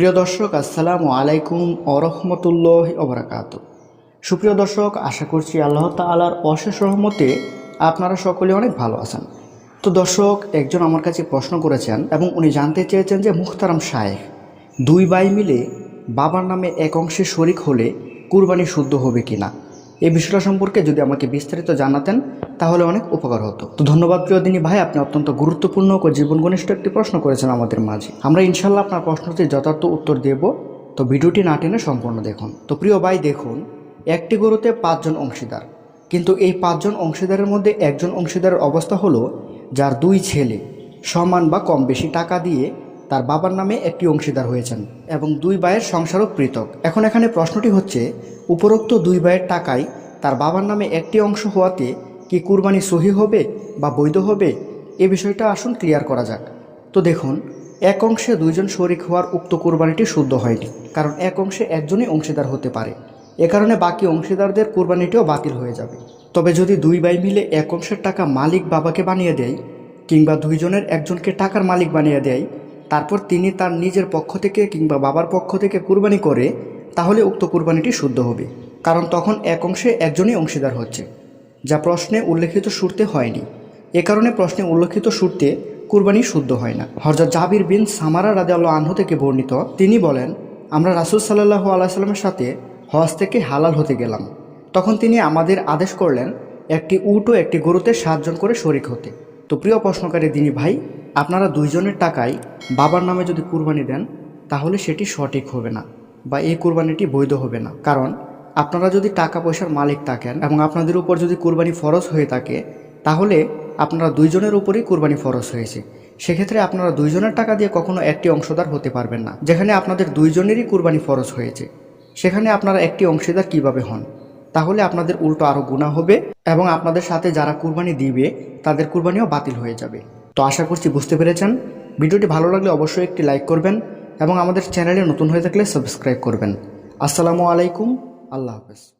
প্রিয় দর্শক, আসসালামু আলাইকুম অরহমতুল্লাহ অবরাকাত সুপ্রিয় দর্শক, আশা করছি আল্লাহ তালার অশেষ রহমতে আপনারা সকলে অনেক ভালো আছেন। তো দর্শক, একজন আমার কাছে প্রশ্ন করেছেন এবং উনি জানতে চেয়েছেন যে মুখতারাম শায়েখ দুই ভাই মিলে বাবার নামে এক অংশে শরিক হলে কুরবানি শুদ্ধ হবে কিনা। এই বিষয়টা সম্পর্কে যদি আমাকে বিস্তারিত জানাতেন, তাহলে অনেক উপকার হতো। তো ধন্যবাদ প্রিয় দিনী ভাই, আপনি অত্যন্ত গুরুত্বপূর্ণ ও জীবন ঘনিষ্ঠ একটি প্রশ্ন করেছেন আমাদের মাঝে। আমরা ইনশাল্লাহ আপনার প্রশ্নটির যথার্থ উত্তর দেব, তো ভিডিওটি না টেনে সম্পূর্ণ দেখুন। তো প্রিয় ভাই, দেখুন, একটি গরুতে পাঁচজন অংশীদার। কিন্তু এই পাঁচজন অংশীদারের মধ্যে একজন অংশীদারের অবস্থা হলো, যার দুই ছেলে, সমান বা কম বেশি টাকা দিয়ে তার বাবার নামে একটি অংশীদার হয়েছেন এবং দুই ভাইয়ের সংসারও পৃথক। এখন এখানে প্রশ্নটি হচ্ছে, উপরোক্ত দুই ভাইয়ের টাকায় তার বাবার নামে একটি অংশ হওয়াতে কি কুরবানি সহি হবে বা বৈধ হবে? এ বিষয়টা আসুন ক্লিয়ার করা যাক। তো দেখুন, এক অংশে দুইজন শরিক হওয়ার উক্ত কুরবানিটি শুদ্ধ হয়নি, কারণ এক অংশে একজনই অংশীদার হতে পারে। এ কারণে বাকি অংশীদারদের কুরবানিটিও বাতিল হয়ে যাবে। তবে যদি দুই ভাই মিলে এক অংশের টাকা মালিক বাবাকে বানিয়ে দেয় কিংবা দুইজনের একজনকে টাকার মালিক বানিয়ে দেয় তারপর তিনি তার নিজের পক্ষ থেকে কিংবা বাবার পক্ষ থেকে কুরবানি করে, তাহলে উক্ত কুরবানিটি শুদ্ধ হবে। কারণ তখন এক অংশে একজনই অংশীদার হচ্ছে, যা প্রশ্নে উল্লেখিত সুরতে হয়নি। এ কারণে প্রশ্নে উল্লেখিত সুরতে কুরবানি শুদ্ধ হয় না। হরজত জাবির বিন সামারা রাদে আল্লাহ আনহু থেকে বর্ণিত, তিনি বলেন, আমরা রাসুল সাল্লাহ আলাইসাল্লামের সাথে হজ থেকে হালাল হতে গেলাম। তখন তিনি আমাদের আদেশ করলেন, একটি উট ও একটি গরুতে সাতজন করে শরিক হতে। তো প্রিয় প্রশ্নকারী দিনী ভাই আপনারা দুইজনের টাকায় বাবার নামে যদি কুরবানি দেন, তাহলে সেটি সঠিক হবে না বা এই কুরবানিটি বৈধ হবে না। কারণ আপনারা যদি টাকা পয়সার মালিক থাকেন এবং আপনাদের উপর যদি কুরবানি ফরজ হয়ে থাকে, তাহলে আপনারা দুইজনের উপরেই কুরবানি ফরজ হয়েছে। সেক্ষেত্রে আপনারা দুইজনের টাকা দিয়ে কখনো একটি অংশদার হতে পারবেন না। যেখানে আপনাদের দুইজনেরই কুরবানি ফরজ হয়েছে, সেখানে আপনারা একটি অংশীদার কীভাবে হন? তাহলে আপনাদের উল্টো আরও গুণা হবে এবং আপনাদের সাথে যারা কুরবানি দিবে, তাদের কুরবানিও বাতিল হয়ে যাবে। তো আশা করছি বুঝতে পেরেছেন। ভিডিওটি ভালো লাগলে অবশ্যই একটি লাইক করবেন এবং আমাদের চ্যানেলে নতুন হয়ে থাকলে সাবস্ক্রাইব করবেন। আসসালামু আলাইকুম, আল্লাহ হাফেজ।